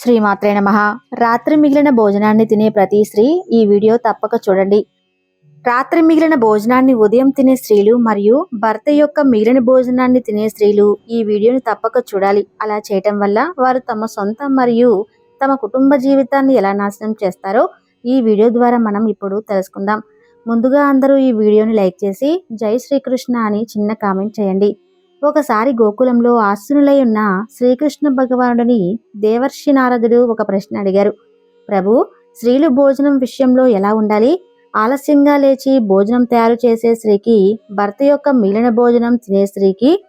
శ్రీమాత్రే నమ. రాత్రి మిగిలిన భోజనాన్ని తినే ప్రతి స్త్రీ ఈ వీడియో తప్పక చూడండి. రాత్రి మిగిలిన భోజనాన్ని ఉదయం తినే స్త్రీలు మరియు భర్త యొక్క మిగిలిన భోజనాన్ని తినే స్త్రీలు ఈ వీడియోని తప్పక చూడాలి. అలా చేయటం వల్ల వారు తమ సొంత మరియు తమ కుటుంబ జీవితాన్ని ఎలా నాశనం చేస్తారో ఈ వీడియో ద్వారా మనం ఇప్పుడు తెలుసుకుందాం. ముందుగా అందరూ ఈ వీడియోని లైక్ చేసి జై శ్రీకృష్ణ అని చిన్న కామెంట్ చేయండి. ఒకసారి గోకులంలో ఆస్తునులై ఉన్న శ్రీకృష్ణ భగవానుడిని దేవర్షి నారదుడు ఒక ప్రశ్న అడిగారు. ప్రభు స్త్రీలు భోజనం విషయంలో ఎలా ఉండాలి? ఆలస్యంగా లేచి భోజనం తయారు చేసే స్త్రీకి భర్త యొక్క మిగిలిన భోజనం తినే స్త్రీకి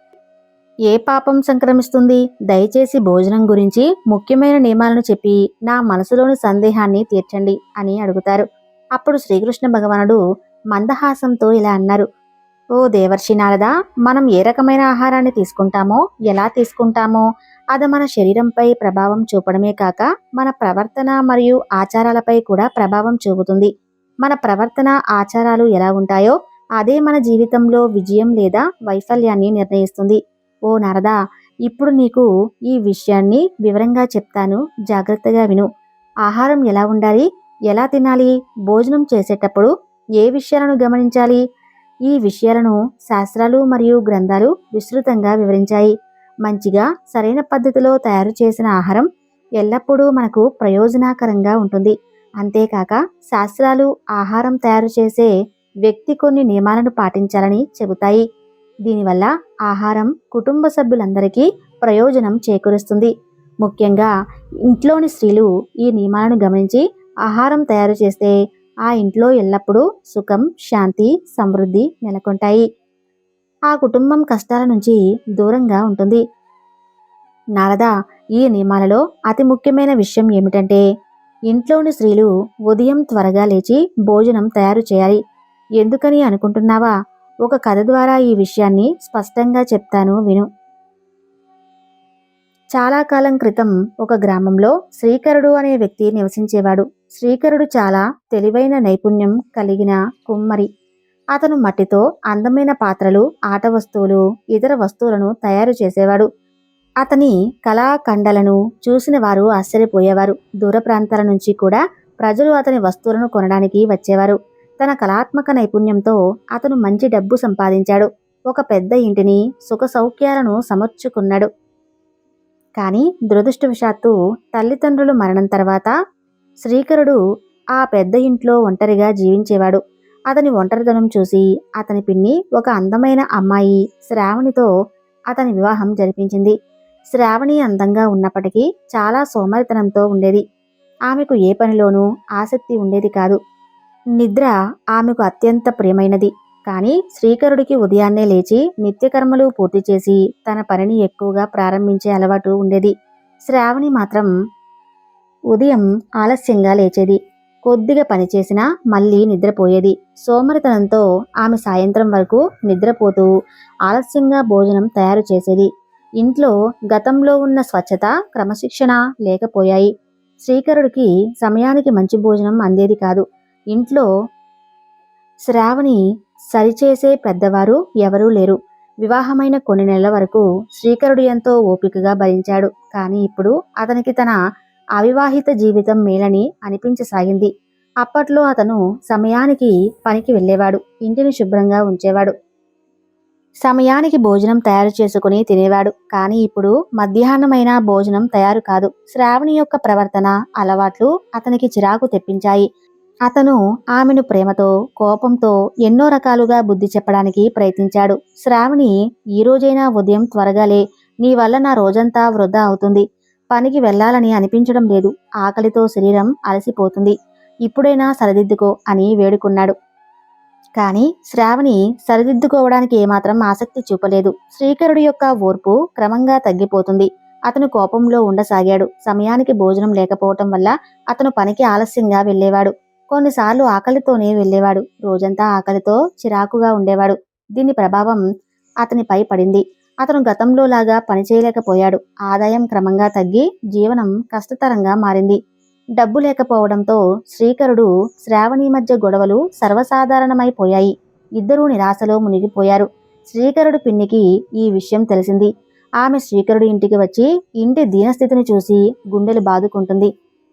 ఏ పాపం సంక్రమిస్తుంది? దయచేసి భోజనం గురించి ముఖ్యమైన నియమాలను చెప్పి నా మనసులోని సందేహాన్ని తీర్చండి అని అడుగుతారు. అప్పుడు శ్రీకృష్ణ భగవానుడు మందహాసంతో ఇలా అన్నారు. ఓ దేవర్షి నారద మనం ఏ రకమైన ఆహారాన్ని తీసుకుంటామో ఎలా తీసుకుంటామో అది మన శరీరంపై ప్రభావం చూపడమే కాక మన ప్రవర్తన మరియు ఆచారాలపై కూడా ప్రభావం చూపుతుంది. మన ప్రవర్తన ఆచారాలు ఎలా ఉంటాయో అదే మన జీవితంలో విజయం లేదా వైఫల్యాన్ని నిర్ణయిస్తుంది. ఓ నారద ఇప్పుడు నీకు ఈ విషయాన్ని వివరంగా చెప్తాను. జాగ్రత్తగా విను. ఆహారం ఎలా ఉండాలి? ఎలా తినాలి? భోజనం చేసేటప్పుడు ఏ విషయాలను గమనించాలి? ఈ విషయాలను శాస్త్రాలు మరియు గ్రంథాలు విస్తృతంగా వివరించాయి. మంచిగా సరైన పద్ధతిలో తయారు చేసిన ఆహారం ఎల్లప్పుడూ మనకు ప్రయోజనకరంగా ఉంటుంది. అంతేకాక శాస్త్రాలు ఆహారం తయారు చేసే వ్యక్తి కొన్ని నియమాలను పాటించాలని చెబుతాయి. దీనివల్ల ఆహారం కుటుంబ సభ్యులందరికీ ప్రయోజనం చేకూరుస్తుంది. ముఖ్యంగా ఇంట్లోని స్త్రీలు ఈ నియమాలను గమనించి ఆహారం తయారు చేస్తే ఆ ఇంట్లో ఎల్లప్పుడూ సుఖం శాంతి సమృద్ధి నెలకొంటాయి. ఆ కుటుంబం కష్టాల నుంచి దూరంగా ఉంటుంది. నారద ఈ నియమాలలో అతి ముఖ్యమైన విషయం ఏమిటంటే ఇంట్లోని స్త్రీలు ఉదయం త్వరగా లేచి భోజనం తయారు చేయాలి. ఎందుకని అనుకుంటున్నావా? ఒక కథ ద్వారా ఈ విషయాన్ని స్పష్టంగా చెప్తాను విను. చాలా కాలం క్రితం ఒక గ్రామంలో శ్రీకరుడు అనే వ్యక్తి నివసించేవాడు. శ్రీకరుడు చాలా తెలివైన నైపుణ్యం కలిగిన కుమ్మరి. అతను మట్టితో అందమైన పాత్రలు ఆట వస్తువులు ఇతర వస్తువులను తయారు చేసేవాడు. అతని కళాఖండలను చూసిన వారు ఆశ్చర్యపోయేవారు. దూర ప్రాంతాల నుంచి కూడా ప్రజలు అతని వస్తువులను కొనడానికి వచ్చేవారు. తన కళాత్మక నైపుణ్యంతో అతను మంచి డబ్బు సంపాదించాడు. ఒక పెద్ద ఇంటిని సుఖ సౌఖ్యాలను సమర్చుకున్నాడు. కానీ దురదృష్టవశాత్తు తల్లిదండ్రులు మరణం తర్వాత శ్రీకరుడు ఆ పెద్ద ఇంట్లో ఒంటరిగా జీవించేవాడు. అతని ఒంటరితనం చూసి అతని పిన్ని ఒక అందమైన అమ్మాయి శ్రావణితో అతని వివాహం జరిపించింది. శ్రావణి అందంగా ఉన్నప్పటికీ చాలా సోమరితనంతో ఉండేది. ఆమెకు ఏ పనిలోనూ ఆసక్తి ఉండేది కాదు. నిద్ర ఆమెకు అత్యంత ప్రియమైనది. కానీ శ్రీకరుడికి ఉదయాన్నే లేచి నిత్యకర్మలు పూర్తి చేసి తన పనిని ఎక్కువగా ప్రారంభించే అలవాటు ఉండేది. శ్రావణి మాత్రం ఉదయం ఆలస్యంగా లేచేది. కొద్దిగా పనిచేసినా మళ్ళీ నిద్రపోయేది. సోమరితనంతో ఆమె సాయంత్రం వరకు నిద్రపోతూ ఆలస్యంగా భోజనం తయారు చేసేది. ఇంట్లో గతంలో ఉన్న స్వచ్ఛత క్రమశిక్షణ లేకపోయాయి. శ్రీకరుడికి సమయానికి మంచి భోజనం అందేది కాదు. ఇంట్లో శ్రావణి సరిచేసే పెద్దవారు ఎవరూ లేరు. వివాహమైన కొన్ని నెలల వరకు శ్రీకరుడు ఎంతో ఓపికగా భరించాడు. కానీ ఇప్పుడు అతనికి తన అవివాహిత జీవితం మేలని అనిపించసాగింది. అప్పట్లో అతను సమయానికి పనికి వెళ్ళేవాడు ఇంటిని శుభ్రంగా ఉంచేవాడు. సమయానికి భోజనం తయారు చేసుకుని తినేవాడు కానీ ఇప్పుడు మధ్యాహ్నమైన భోజనం తయారు కాదు. శ్రావణి యొక్క ప్రవర్తన అలవాట్లు అతనికి చిరాకు తెప్పించాయి. అతను ఆమెను ప్రేమతో కోపంతో ఎన్నో రకాలుగా బుద్ధి చెప్పడానికి ప్రయత్నించాడు. శ్రావణి ఈ రోజైనా ఉదయం త్వరగాలే నీ వల్ల నా రోజంతా వృధా అవుతుంది. పనికి వెళ్ళాలని అనిపించడం లేదు. ఆకలితో శరీరం అలసిపోతుంది. ఇప్పుడైనా సరిదిద్దుకో అని వేడుకున్నాడు. కానీ శ్రావణి సరిదిద్దుకోవడానికి ఏమాత్రం ఆసక్తి చూపలేదు. శ్రీకరుడి యొక్క ఓర్పు క్రమంగా తగ్గిపోతుంది. అతను కోపంలో ఉండసాగాడు. సమయానికి భోజనం లేకపోవటం వల్ల అతను పనికి ఆలస్యంగా వెళ్ళేవాడు. కొన్నిసార్లు ఆకలితోనే వెళ్ళేవాడు. రోజంతా ఆకలితో చిరాకుగా ఉండేవాడు. దీని ప్రభావం అతనిపై పడింది. అతను గతంలో లాగా పనిచేయలేకపోయాడు. ఆదాయం క్రమంగా తగ్గి జీవనం కష్టతరంగా మారింది. డబ్బు లేకపోవడంతో శ్రీకరుడు శ్రావణి మధ్య గొడవలు సర్వసాధారణమైపోయాయి ఇద్దరూ నిరాశలో మునిగిపోయారు. శ్రీకరుడు పిన్నికి ఈ విషయం తెలిసింది. ఆమె శ్రీకరుడు ఇంటికి వచ్చి ఇంటి దీనస్థితిని చూసి గుండెలు బాదుకుంటుంది.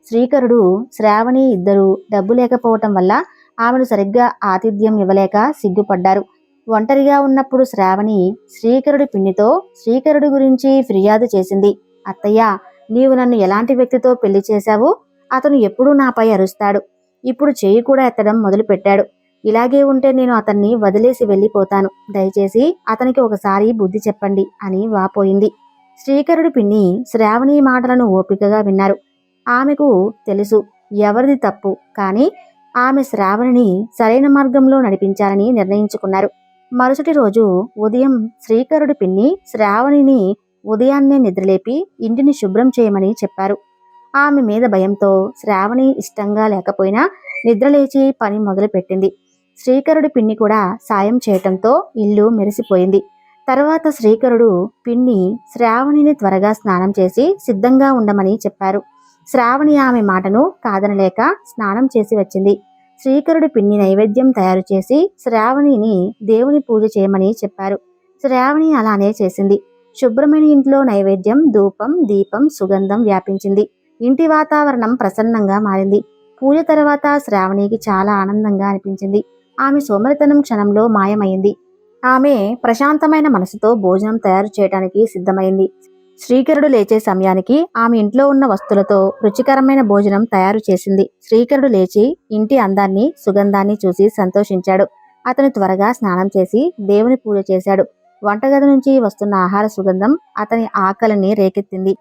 శ్రీకరుడు శ్రావణి ఇద్దరు డబ్బు లేకపోవటం వల్ల ఆమెను సరిగ్గా ఆతిథ్యం ఇవ్వలేక సిగ్గుపడ్డారు. ఒంటరిగా ఉన్నప్పుడు శ్రావణి శ్రీకరుడి పిన్నితో శ్రీకరుడి గురించి ఫిర్యాదు చేసింది. అత్తయ్య నీవు నన్ను ఎలాంటి వ్యక్తితో పెళ్ళి చేశావు? అతను ఎప్పుడూ నాపై అరుస్తాడు. ఇప్పుడు చేయి కూడా ఎత్తడం మొదలుపెట్టాడు. ఇలాగే ఉంటే నేను అతన్ని వదిలేసి వెళ్ళిపోతాను. దయచేసి అతనికి ఒకసారి బుద్ధి చెప్పండి అని వాపోయింది. శ్రీకరుడి పిన్ని శ్రావణి మాటలను ఓపికగా విన్నారు. ఆమెకు తెలుసు. ఎవరిది తప్పు? కానీ ఆమె శ్రావణిని సరైన మార్గంలో నడిపించాలని నిర్ణయించుకున్నారు. మరుసటి రోజు ఉదయం శ్రీకరుడి పిన్ని శ్రావణిని ఉదయాన్నే నిద్రలేపి ఇంటిని శుభ్రం చేయమని చెప్పారు. ఆమె మీద భయంతో శ్రావణి ఇష్టంగా లేకపోయినా నిద్రలేచి పని మొదలుపెట్టింది. శ్రీకరుడి పిన్ని కూడా సాయం చేయటంతో ఇల్లు మెరిసిపోయింది. తర్వాత శ్రీకరుడు పిన్ని శ్రావణిని త్వరగా స్నానం చేసి సిద్ధంగా ఉండమని చెప్పారు. శ్రావణి ఆమె మాటను కాదనలేక స్నానం చేసి వచ్చింది. శ్రీకరుడి పిన్ని నైవేద్యం తయారు చేసి శ్రావణిని దేవుని పూజ చేయమని చెప్పారు. శ్రావణి అలానే చేసింది. శుభ్రమైన ఇంట్లో నైవేద్యం ధూపం దీపం సుగంధం వ్యాపించింది. ఇంటి వాతావరణం ప్రసన్నంగా మారింది. పూజ తర్వాత శ్రావణికి చాలా ఆనందంగా అనిపించింది. ఆమె సోమరితనం క్షణంలో మాయమైంది. ఆమె ప్రశాంతమైన మనసుతో భోజనం తయారు చేయడానికి సిద్ధమైంది. శ్రీకరుడు లేచే సమయానికి ఆమె ఇంట్లో ఉన్న వస్తువులతో రుచికరమైన భోజనం తయారు చేసింది. శ్రీకరుడు లేచి ఇంటి అందాన్ని సుగంధాన్ని చూసి సంతోషించాడు. అతను త్వరగా స్నానం చేసి దేవుని పూజ చేశాడు. వంటగది నుంచి వస్తున్న ఆహార సుగంధం అతని ఆకలిని రేకెత్తింది.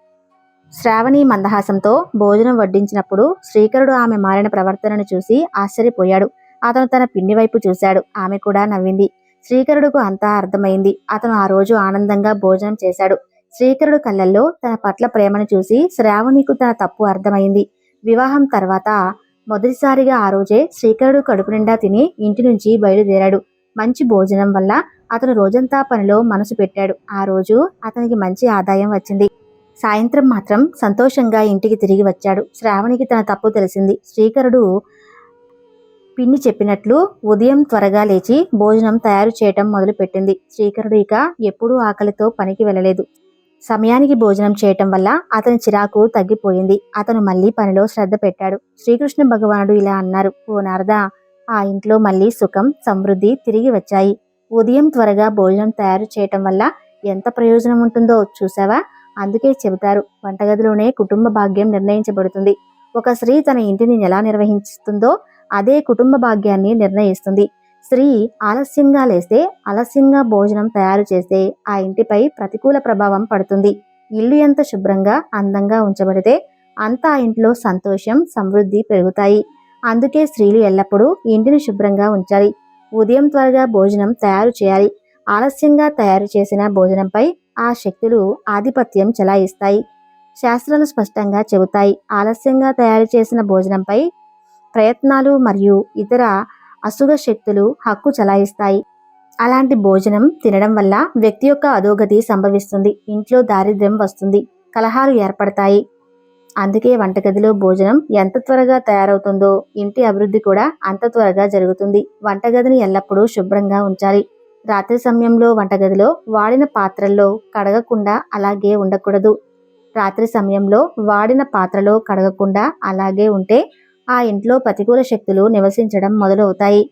శ్రావణి మందహాసంతో భోజనం వడ్డించినప్పుడు శ్రీకరుడు ఆమె మారిన ప్రవర్తనను చూసి ఆశ్చర్యపోయాడు. అతను తన పిన్ని వైపు చూశాడు. ఆమె కూడా నవ్వింది. శ్రీకరుడుకు అంతా అర్థమైంది. అతను ఆ రోజు ఆనందంగా భోజనం చేశాడు. శ్రీకరుడు కళ్ళల్లో తన పట్ల ప్రేమను చూసి శ్రావణికు తన తప్పు అర్థమైంది. వివాహం తర్వాత మొదటిసారిగా ఆ రోజే శ్రీకరుడు కడుపు నిండా తిని ఇంటి నుంచి బయలుదేరాడు. మంచి భోజనం వల్ల అతను రోజంతా పనిలో మనసు పెట్టాడు. ఆ రోజు అతనికి మంచి ఆదాయం వచ్చింది. సాయంత్రం మాత్రం సంతోషంగా ఇంటికి తిరిగి వచ్చాడు. శ్రావణికి తన తప్పు తెలిసింది. శ్రీకరుడు పిన్ని చెప్పినట్లు ఉదయం త్వరగా లేచి భోజనం తయారు చేయటం మొదలుపెట్టింది. శ్రీకరుడు ఇక ఎప్పుడూ ఆకలితో పనికి వెళ్ళలేదు. సమయానికి భోజనం చేయటం వల్ల అతని చిరాకు తగ్గిపోయింది. అతను మళ్ళీ పనిలో శ్రద్ధ పెట్టాడు. శ్రీకృష్ణ భగవానుడు ఇలా అన్నారు. ఓ నారదా ఆ ఇంట్లో మళ్ళీ సుఖం సమృద్ధి తిరిగి వచ్చాయి. ఉదయం త్వరగా భోజనం తయారు చేయటం వల్ల ఎంత ప్రయోజనం ఉంటుందో చూసావా అందుకే చెబుతారు వంటగదిలోనే కుటుంబ భాగ్యం నిర్ణయించబడుతుంది. ఒక స్త్రీ తన ఇంటిని ఎలా నిర్వహిస్తుందో అదే కుటుంబ భాగ్యాన్ని నిర్ణయిస్తుంది. స్త్రీ ఆలస్యంగా లేస్తే ఆలస్యంగా భోజనం తయారు చేస్తే ఆ ఇంటిపై ప్రతికూల ప్రభావం పడుతుంది. ఇల్లు ఎంత శుభ్రంగా అందంగా ఉంచబడితే అంత ఆ ఇంట్లో సంతోషం సమృద్ధి పెరుగుతాయి. అందుకే స్త్రీలు ఎల్లప్పుడూ ఇంటిని శుభ్రంగా ఉంచాలి. ఉదయం త్వరగా భోజనం తయారు చేయాలి. ఆలస్యంగా తయారు చేసిన భోజనంపై ఆ శక్తులు ఆధిపత్యం చెలాయిస్తాయి. శాస్త్రాలు స్పష్టంగా చెబుతాయి. ఆలస్యంగా తయారు చేసిన భోజనంపై ప్రయత్నాలు మరియు ఇతర అసుర శక్తులు హక్కు చలాయిస్తాయి. అలాంటి భోజనం తినడం వల్ల వ్యక్తి యొక్క అధోగతి సంభవిస్తుంది. ఇంట్లో దారిద్ర్యం వస్తుంది. కలహాలు ఏర్పడతాయి. అందుకే వంటగదిలో భోజనం ఎంత త్వరగా తయారవుతుందో ఇంటి అభివృద్ధి కూడా అంత త్వరగా జరుగుతుంది. వంటగదిని ఎల్లప్పుడూ శుభ్రంగా ఉంచాలి. రాత్రి సమయంలో వంటగదిలో వాడిన పాత్రల్లో కడగకుండా అలాగే ఉండకూడదు. రాత్రి సమయంలో వాడిన పాత్రలో కడగకుండా అలాగే ఉంటే ఆ ఇంట్లో ప్రతికూల శక్తులు నివసించడం మొదలవుతాయి.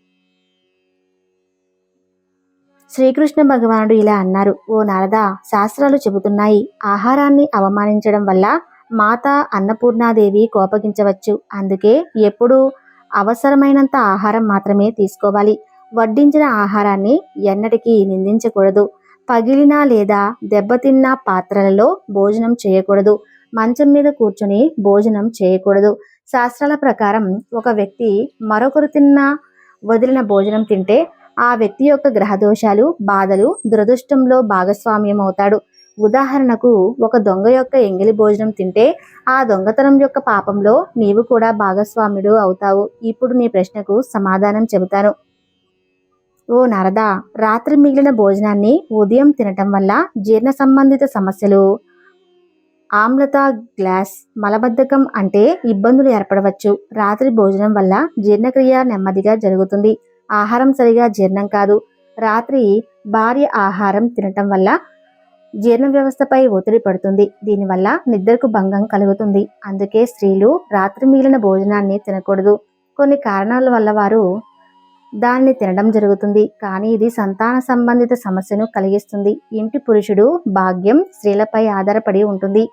శ్రీకృష్ణ భగవానుడు ఇలా అన్నారు ఓ నారద శాస్త్రాలు చెబుతున్నాయి. ఆహారాన్ని అవమానించడం వల్ల మాత అన్నపూర్ణాదేవి కోపగించవచ్చు. అందుకే ఎప్పుడూ అవసరమైనంత ఆహారం మాత్రమే తీసుకోవాలి. వడ్డించిన ఆహారాన్ని ఎన్నటికీ నిందించకూడదు. పగిలిన లేదా దెబ్బతిన్న పాత్రలలో భోజనం చేయకూడదు. మంచం మీద కూర్చొని భోజనం చేయకూడదు. శాస్త్రాల ప్రకారం ఒక వ్యక్తి మరొకరు తిన్న వదిలిన భోజనం తింటే ఆ వ్యక్తి యొక్క గ్రహదోషాలు బాధలు దురదృష్టంలో భాగస్వామ్యం అవుతాడు ఉదాహరణకు ఒక దొంగ యొక్క ఎంగిలి భోజనం తింటే ఆ దొంగతనం యొక్క పాపంలో నీవు కూడా భాగస్వాముడు అవుతావు. ఇప్పుడు నీ ప్రశ్నకు సమాధానం చెబుతాను. ఓ నరదా రాత్రి మిగిలిన భోజనాన్ని ఉదయం తినటం వల్ల జీర్ణ సంబంధిత సమస్యలు ఆమ్లత గ్లాస్ మలబద్ధకం అంటే ఇబ్బందులు ఏర్పడవచ్చు. రాత్రి భోజనం వల్ల జీర్ణక్రియ నెమ్మదిగా జరుగుతుంది. ఆహారం సరిగా జీర్ణం కాదు. రాత్రి భార్య ఆహారం తినటం వల్ల జీర్ణ వ్యవస్థపై ఒత్తిడి పడుతుంది. దీనివల్ల నిద్రకు భంగం కలుగుతుంది. అందుకే స్త్రీలు రాత్రి మిగిలిన భోజనాన్ని తినకూడదు. కొన్ని కారణాల వల్ల వారు దాన్ని తినడం జరుగుతుంది. కానీ ఇది సంతాన సంబంధిత సమస్యను కలిగిస్తుంది. ఇంటి పురుషుడు భాగ్యం స్త్రీలపై ఆధారపడి ఉంటుంది.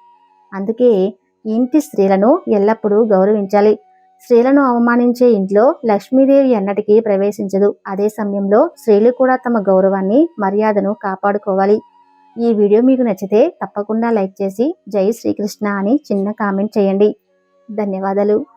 అందుకే ఇంటి స్త్రీలను ఎల్లప్పుడూ గౌరవించాలి. స్త్రీలను అవమానించే ఇంట్లో లక్ష్మీదేవి ఎన్నటికీ ప్రవేశించదు. అదే సమయంలో స్త్రీలు కూడా తమ గౌరవాన్ని మర్యాదను కాపాడుకోవాలి. ఈ వీడియో మీకు నచ్చితే తప్పకుండా లైక్ చేసి జై శ్రీకృష్ణ అని చిన్న కామెంట్ చేయండి. ధన్యవాదాలు.